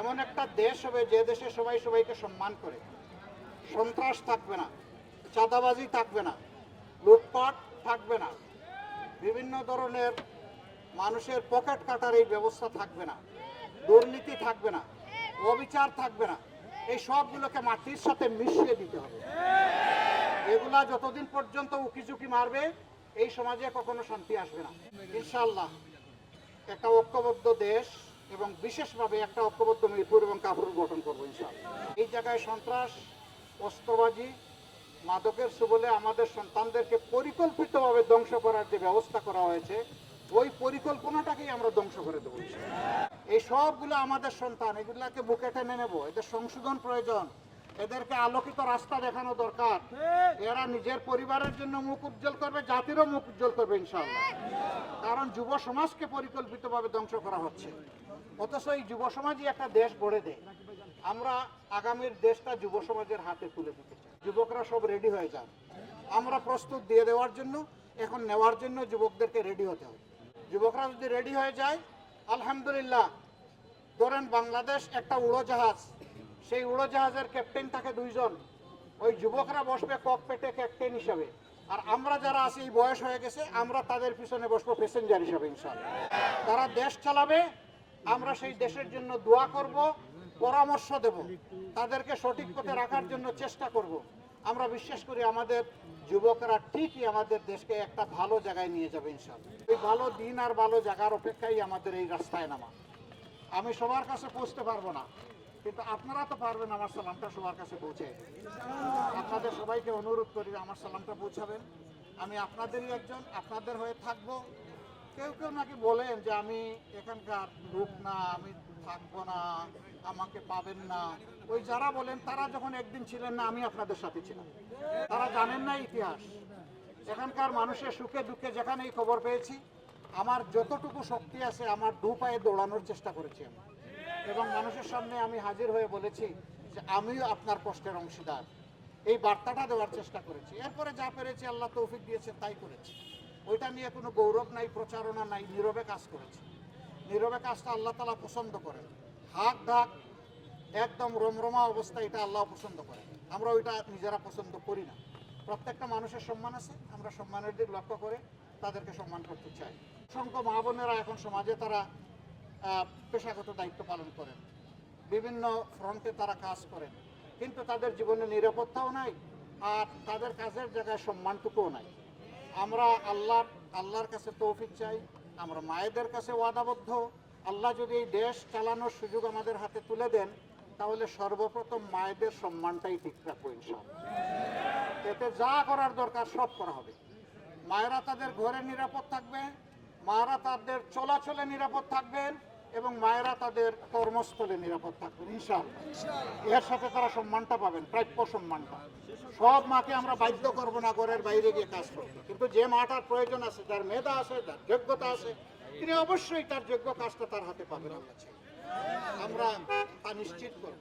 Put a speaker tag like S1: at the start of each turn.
S1: এমন একটা দেশ হবে যে দেশে সবাই সবাইকে সম্মান করে। সন্ত্রাস থাকবে না, চাঁদাবাজি থাকবে না, লুটপাট থাকবে না। বিভিন্ন ধরনের মানুষের পকেট কাটার এই ব্যবস্থা থাকবে না, দুর্নীতি থাকবে না, অবিচার থাকবে না। এই সবগুলোকে মাটির সাথে মিশিয়ে দিতে হবে। এগুলা যতদিন পর্যন্ত উকিঝুঁকি মারবে, এই সমাজে কখনো শান্তি আসবে না। ইনশাল্লাহ একটা ঐক্যবদ্ধ দেশ এবং বিশেষভাবে একটা ঐক্যবদ্ধ মিরপুর এবং কাপুর গঠন করব ইনশাল্লাহ এই জায়গায় সন্ত্রাস, অস্ত্রবাজি, মাদকের সুবলে আমাদের সন্তানদেরকে পরিকল্পিতভাবে ধ্বংস করার যে ব্যবস্থা করা হয়েছে, ওই পরিকল্পনাটাকেই আমরা ধ্বংস করে দেবো ইনশাআল্লাহ। এই সবগুলো আমাদের সন্তান, এগুলাকে বুকে টেনে নেব। এদের সংশোধন প্রয়োজন। এদেরকে আলোকিত রাস্তা দেখানো দরকার। এরা নিজের পরিবারের জন্য মুখ উজ্জ্বল করবে জাতিরও মুখ উজ্জ্বল করবে ইনশাআল্লাহ। কারণ যুব সমাজকে পরিকল্পিতভাবে ধ্বংস করা হচ্ছে। অথচ এই যুব সমাজই একটা দেশ গড়ে দেয়। আমরা আগামীর দেশটা যুব সমাজের হাতে তুলে দিতে চাই। যুবকরা সব রেডি হয়ে যান আমরা প্রস্তুত দিয়ে দেওয়ার জন্য এখন নেওয়ার জন্য যুবকদেরকে রেডি হতে হবে। যুবকরা যদি রেডি হয়ে যায় আলহামদুলিল্লাহ ধরেন বাংলাদেশ একটা উড়োজাহাজ সেই উড়োজাহাজের ক্যাপ্টেন থাকে দুইজন। ওই যুবকরা বসবে ককপেটে ক্যাপ্টেন হিসাবে। আর আমরা যারা আছি, এই বয়স হয়ে গেছে, আমরা তাদের পিছনে বসবো প্যাসেঞ্জার হিসাবে ইনশাআল্লাহ। তারা দেশ চালাবে, আমরা সেই দেশের জন্য দোয়া করব, পরামর্শ দেব। তাদেরকে সঠিক পথে রাখার জন্য চেষ্টা করব। আমরা বিশ্বাস করি আমাদের যুবকরা ঠিকই আমাদের দেশকে একটা ভালো জায়গায় নিয়ে যাবে ইনশাআল্লাহ। এই ভালো দিন আর ভালো জায়গার অপেক্ষাই আমাদের এই রাস্তায় নামা। আমি সবার কাছে পৌঁছতে পারব না। কিন্তু আপনারা তো পারবেন আমার সালামটা সবার কাছে পৌঁছে। আপনাদের সবাইকে অনুরোধ করি আমার সালামটা পৌঁছাবেন। আমি আপনাদেরই একজন, আপনাদের হয়ে থাকব। কেউ কেউ নাকি বলেন যে আমি এখানকার লোক না, আমি থাকব না, আমাকে পাবেন না। ওই যারা বলেন, তারা যখন একদিন ছিলেন না, আমি আপনাদের সাথে ছিলাম। তারা জানেন না ইতিহাস। এখানকার মানুষের সুখে দুঃখে যেখানেই খবর পেয়েছি, আমার যতটুকু শক্তি আছে, আমার দু পায়ে দৌড়ানোর চেষ্টা করেছি আমি। এবং মানুষের সামনে আমি হাজির হয়ে বলেছি যে আমিও আপনার কষ্টের অংশীদার। এই বার্তাটা দেওয়ার চেষ্টা করেছি। এরপরে যা পেরেছি আল্লাহ তৌফিক দিয়েছে তাই করেছি। ওইটা নিয়ে কোনো গৌরব নাই, প্রচারণা নাই, নীরবে কাজ করেছি। নীরবে কাজটা আল্লাহ তালা পছন্দ করেন। হাক ঢাক একদম রমরমা অবস্থা এটা আল্লাহ পছন্দ করে আমরা ওইটা নিজেরা পছন্দ করি না। প্রত্যেকটা মানুষের সম্মান আছে, আমরা সম্মানের দিক লক্ষ্য করে তাদেরকে সম্মান করতে চাই। অসংখ্য মা বোনেরা এখন সমাজে তারা পেশাগত দায়িত্ব পালন করেন। বিভিন্ন ফ্রন্টে তারা কাজ করেন। কিন্তু তাদের জীবনে নিরাপত্তাও নাই আর তাদের কাজের জায়গায় সম্মানটুকুও নাই। আমরা আল্লাহর আল্লাহর কাছে তৌফিক চাই, আমরা মায়েদের কাছে ওয়াদাবদ্ধ। আল্লাহ যদি এই দেশ চালানোর সুযোগ আমাদের হাতে তুলে দেন, তাহলে সর্বপ্রথম মায়েদের সম্মানটাই ঠিক রাখব ইনশাআল্লাহ। এতে যা করার দরকার সব করা হবে। মায়েরা তাদের ঘরে নিরাপদ থাকবে মায়েরা তাদের চলাচলে নিরাপদ থাকবেন এবং মায়েরা তাদের কর্মস্থলে নিরাপদ থাকবেন ইনশাল এর সাথে তারা সম্মানটা পাবেন প্রাপ্য সম্মানটা। সব মাকে আমরা বাধ্য করব না ঘরের বাইরে গিয়ে কাজ করব কিন্তু যে মাটার প্রয়োজন আছে যার মেধা আছে যার যোগ্যতা আছে তিনি অবশ্যই তার যোগ্য কাজটা তার হাতে পাবেন আমরা আমরা তা নিশ্চিত করব।